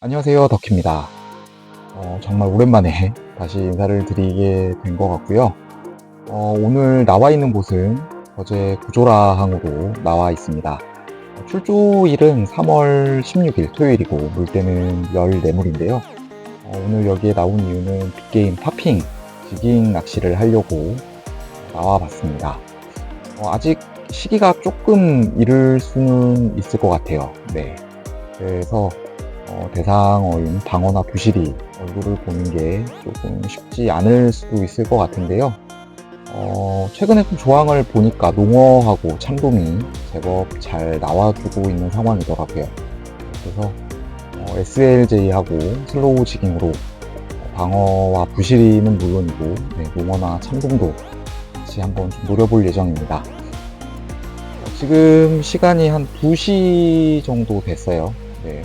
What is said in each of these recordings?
안녕하세요 덕희입니다. 어, 정말 오랜만에 다시 인사를 드리게 된 것 같고요. 어, 오늘 나와 있는 곳은 어제 구조라항으로 나와 있습니다. 어, 출조일은 3월 16일 토요일이고 물때는 14물인데요. 어, 오늘 여기에 나온 이유는 빅게임 파핑 지깅 낚시를 하려고 나와 봤습니다. 어, 아직 시기가 조금 이를 수는 있을 것 같아요. 네. 그래서 어, 대상어인 방어나 부실이 얼굴을 보는 게 조금 쉽지 않을 수도 있을 것 같은데요. 어, 최근에 좀 조항을 보니까 농어하고 참돔이 제법 잘 나와주고 있는 상황이더라고요. 그래서 어, SLJ하고 슬로우 지깅으로 방어와 부실이는 물론이고 네, 농어나 참돔도 같이 한번 좀 노려볼 예정입니다. 어, 지금 시간이 한 2시 정도 됐어요. 네,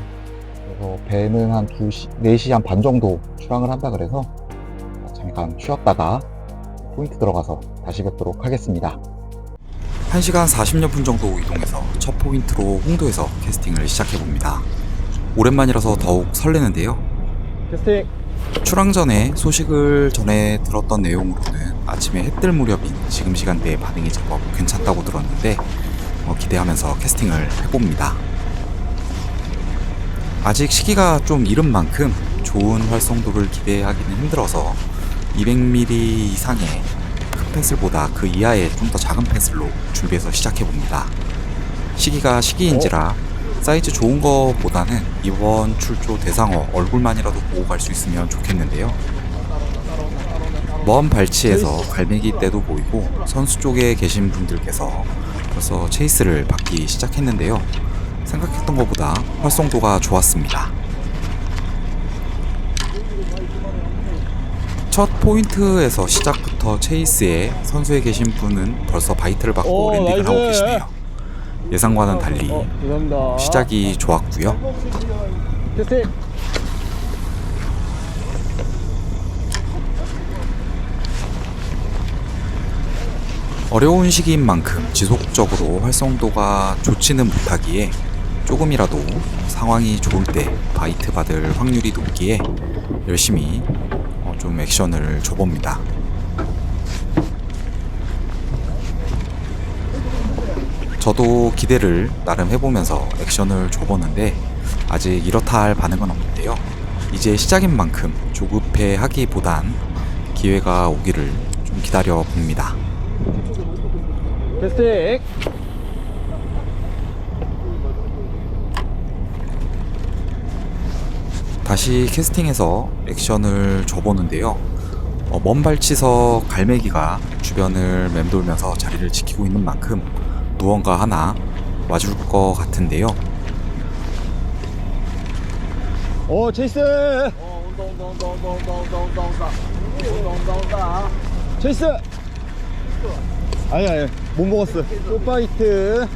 그래서 배는 한 2시, 4시 한 반 정도 출항을 한다 그래서 잠깐 쉬었다가 포인트 들어가서 다시 뵙도록 하겠습니다. 1시간 40여 분 정도 이동해서 첫 포인트로 홍도에서 캐스팅을 시작해봅니다. 오랜만이라서 더욱 설레는데요. 캐스팅! 출항 전에 소식을 전해 들었던 내용으로는 아침에 해 뜰 무렵인 지금 시간대에 반응이 제법 괜찮다고 들었는데 어, 기대하면서 캐스팅을 해봅니다. 아직 시기가 좀 이른 만큼 좋은 활성도를 기대하기는 힘들어서 200mm 이상의 큰 펜슬보다 그 이하의 좀 더 작은 펜슬로 준비해서 시작해봅니다. 시기가 시기인지라 사이즈 좋은 거보다는 이번 출조 대상어 얼굴만이라도 보고 갈 수 있으면 좋겠는데요. 먼 발치에서 갈매기 떼도 보이고 선수 쪽에 계신 분들께서 벌써 체이스를 받기 시작했는데요. 생각했던 것보다 활성도가 좋았습니다. 첫 포인트에서 시작부터 체이스에 선수에 계신 분은 벌써 바이트를 받고 오, 랜딩을 하고 나이스. 계시네요. 예상과는 달리 어. 시작이 좋았고요. 어려운 시기인 만큼 지속적으로 활성도가 좋지는 못하기에 조금이라도 상황이 좋을 때 바이트 받을 확률이 높기에 열심히 어, 좀 액션을 줘봅니다. 저도 기대를 나름 해보면서 액션을 줘보는데 아직 이렇다 할 반응은 없는데요. 이제 시작인 만큼 조급해 하기보단 기회가 오기를 좀 기다려 봅니다. 캐스팅. 다시 캐스팅해서 액션을 줘보는데요. 어, 먼 발치서 갈매기가 주변을 맴돌면서 자리를 지키고 있는 만큼 무언가 하나 와줄 것 같은데요. 오, 체이스. 체이스. 아니 아니 못 먹었어. 쇼파이트.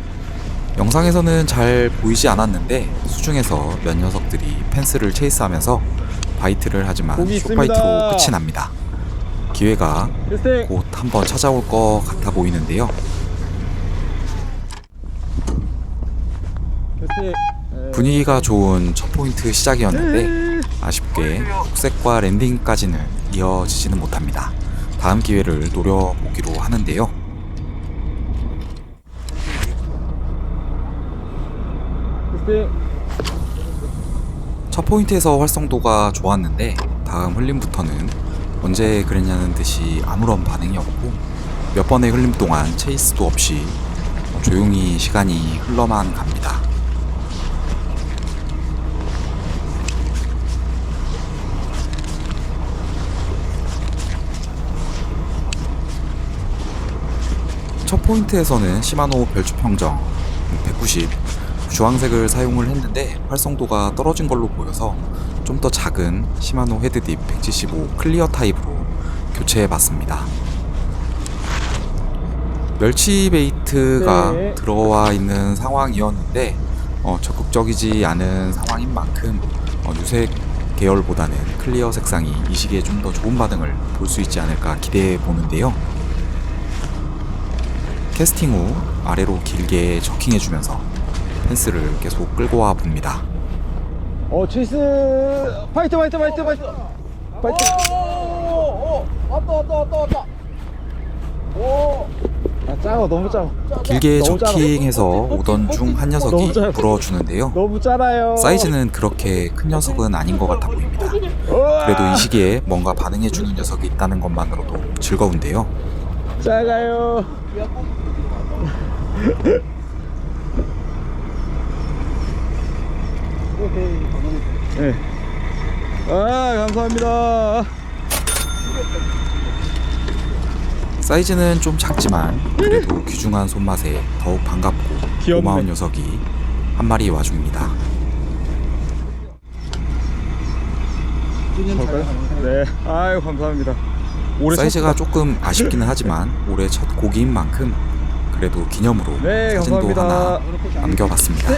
영상에서는 잘 보이지 않았는데 수중에서 몇 녀석들이 펜스를 체이스하면서 바이트를 하지만 쇼파이트로. 끝이 납니다. 기회가. 곧 한번 찾아올 것 같아 보이는데요. 분위기가 좋은 첫 포인트 시작이었는데 아쉽게 녹색과 랜딩까지는 이어지지는 못합니다. 다음 기회를 노려보기로 하는데요. 캐스팅. 첫 포인트에서 활성도가 좋았는데 다음 흘림부터는 언제 그랬냐는 듯이 아무런 반응이 없고 몇 번의 흘림 동안 체이스도 없이 조용히 시간이 흘러만 갑니다. 첫 포인트에서는 시마노 별주 평정 190 주황색을 사용을 했는데 활성도가 떨어진 걸로 보여서 좀 더 작은 시마노 헤드딥 175 클리어 타입으로 교체해 봤습니다. 멸치 베이트가 네. 들어와 있는 상황이었는데 어, 적극적이지 않은 상황인 만큼 어, 유색 계열보다는 클리어 색상이 이 시기에 좀 더 좋은 반응을 볼 수 있지 않을까 기대해 보는데요. 캐스팅 후 아래로 길게 저킹해주면서 펜스를 계속 끌고 와 봅니다. 어 체이스 파이트 파이트 파이트 파이트 파이트 왔다 왔다 왔다 왔다 아 작아 너무 작아 길게 너무. 저킹해서 오던 중 한 너무 녀석이 작아. 물어주는데요. 너무 작아요 사이즈는 그렇게 큰 녀석은 아닌 것 같아 보입니다. 그래도 이 시기에 뭔가 반응해주는 녀석이 있다는 것만으로도 즐거운데요. 작아요 네. 아 감사합니다 사이즈는 좀 작지만 그래도 귀중한 손맛에 더욱 반갑고 귀엽네. 고마운 녀석이 한 마리 와줍니다. 볼까요? 네 아유 감사합니다 올해 사이즈가 첫- 조금 아쉽기는 하지만 올해 첫 고기인 만큼 그래도 기념으로 네 사진도 감사합니다 하나 남겨봤습니다.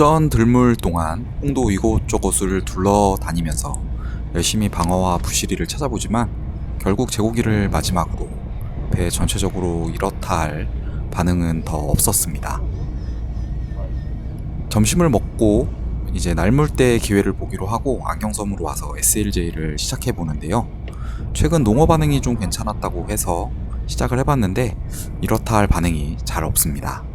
오전 들물 동안 홍도 이곳저곳을 둘러다니면서 열심히 방어와 부시리를 찾아보지만 결국 제고기를 마지막으로 배 전체적으로 이렇다 할 반응은 더 없었습니다. 점심을 먹고 이제 날물 때 기회를 보기로 하고 안경섬으로 와서 SLJ를 시작해 보는데요. 최근 농어 반응이 좀 괜찮았다고 해서 시작을 해봤는데 이렇다 할 반응이 잘 없습니다.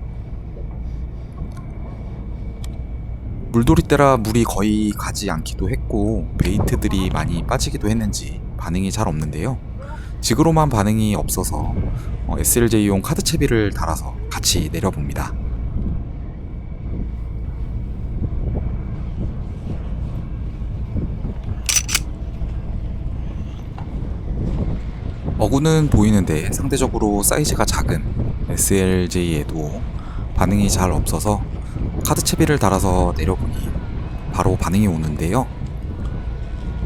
물돌이 때라 물이 거의 가지 않기도 했고 베이트들이 많이 빠지기도 했는지 반응이 잘 없는데요. 지그로만 반응이 없어서 어, SLJ용 카드 채비를 달아서 같이 내려봅니다. 어구는 보이는데 상대적으로 사이즈가 작은 SLJ에도 반응이 잘 없어서 카드 채비를 달아서 내려보니 바로 반응이 오는데요.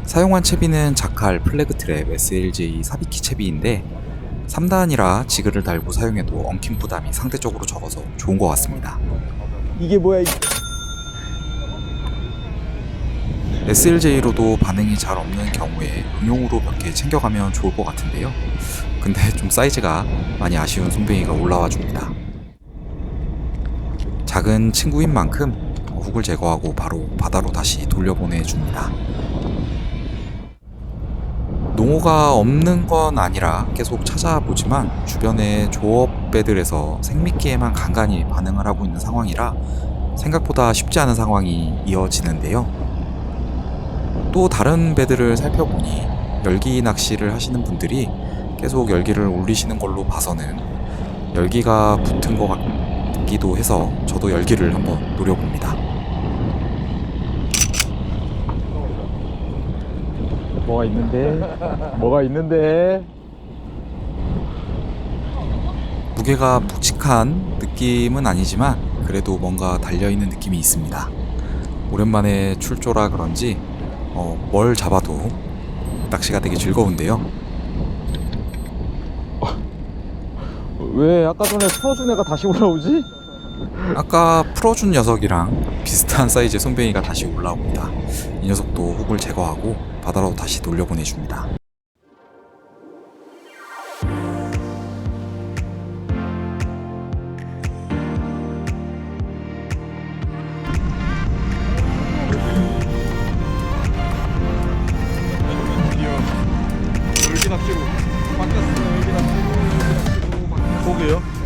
사용한 채비는 자칼 플래그 트랩 SLJ 사비키 채비인데 3단이라 지그를 달고 사용해도 엉킴 부담이 상대적으로 적어서 좋은 것 같습니다. 이게 뭐야 이- SLJ로도 반응이 잘 없는 경우에 응용으로 몇 개 챙겨가면 좋을 것 같은데요. 근데 좀 사이즈가 많이 아쉬운 손뱅이가 올라와 줍니다. 작은 친구인 만큼 훅을 제거하고 바로 바다로 다시 돌려보내 줍니다. 농어가 없는 건 아니라 계속 찾아보지만 주변의 조업배들에서 생미끼에만 간간히 반응을 하고 있는 상황이라 생각보다 쉽지 않은 상황이 이어지는데요. 또 다른 배들을 살펴보니 열기 낚시를 하시는 분들이 계속 열기를 올리시는 걸로 봐서는 열기가 붙은 것 같 기도 해서 저도 열기를 한번 노려봅니다. 뭐가 있는데 뭐가 있는데 무게가 묵직한 느낌은 아니지만 그래도 뭔가 달려있는 느낌이 있습니다. 오랜만에 출조라 그런지 어, 뭘 잡아도 낚시가 되게 즐거운데요. 왜 아까 전에 풀어준 애가 다시 올라오지? 아까 풀어준 녀석이랑 비슷한 사이즈의 손뱅이가 다시 올라옵니다. 이 녀석도 훅을 제거하고 바다로 다시 돌려보내줍니다. 열기 낚시로 바뀌었어요 열기 낚시로 거기요?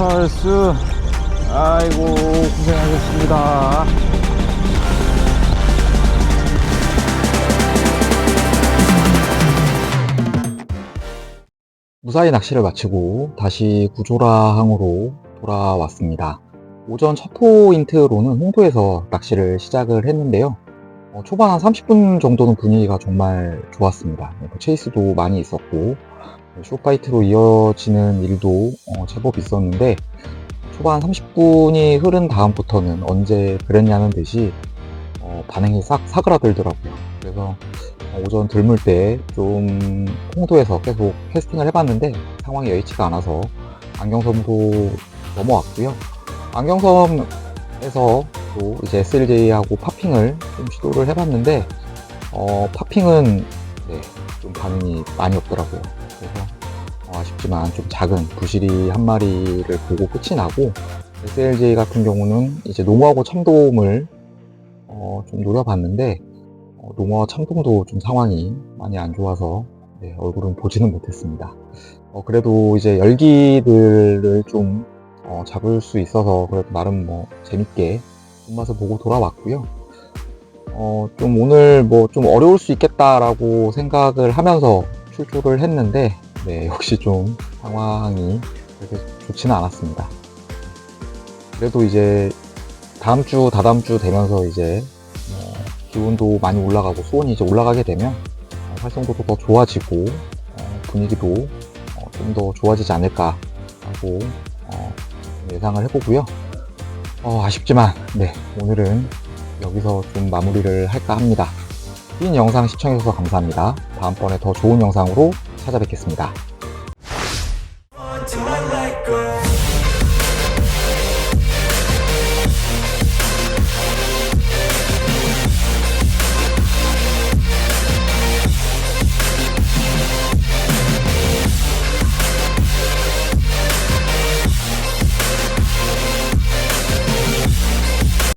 찰스 아이고 고생하셨습니다 무사히 낚시를 마치고 다시 구조라항으로 돌아왔습니다. 오전 첫 포인트로는 홍도에서 낚시를 시작을 했는데요. 어, 초반 한 30분 정도는 분위기가 정말 좋았습니다. 네, 뭐 체이스도 많이 있었고 네, 쇼파이트로 이어지는 일도 어, 제법 있었는데 초반 30분이 흐른 다음부터는 언제 그랬냐는 듯이 어, 반응이 싹 사그라들더라고요. 그래서 어, 오전 들물 때 좀 홍도에서 계속 캐스팅을 해봤는데 상황이 여의치가 않아서 안경섬도 넘어왔고요. 안경섬에서 또 이제 SLJ하고 파핑을 좀 시도를 해봤는데 어, 파핑은 네, 좀 반응이 많이 없더라고요. 아쉽지만 좀 작은 부시리 한 마리를 보고 끝이 나고 SLJ 같은 경우는 이제 농어하고 참돔을 어, 좀 노려봤는데 어, 농어와 참돔도 좀 상황이 많이 안 좋아서 네, 얼굴은 보지는 못했습니다. 어, 그래도 이제 열기들을 좀 어, 잡을 수 있어서 그래도 나름 뭐 재밌게 손맛을 보고 돌아왔고요. 어, 좀 오늘 뭐 좀 어려울 수 있겠다라고 생각을 하면서 출조를 했는데 네, 역시 좀 상황이 그렇게 좋지는 않았습니다. 그래도 이제 다음 주, 다다음 주 되면서 이제 뭐 기온도 많이 올라가고 수온이 이제 올라가게 되면 어, 활성도도 더 좋아지고 어, 분위기도 좀더 좋아지지 않을까 하고 어, 예상을 해보고요. 어, 아쉽지만 네 오늘은 여기서 좀 마무리를 할까 합니다. 긴 영상 시청해주셔서 감사합니다. 다음번에 더 좋은 영상으로 찾아뵙겠습니다.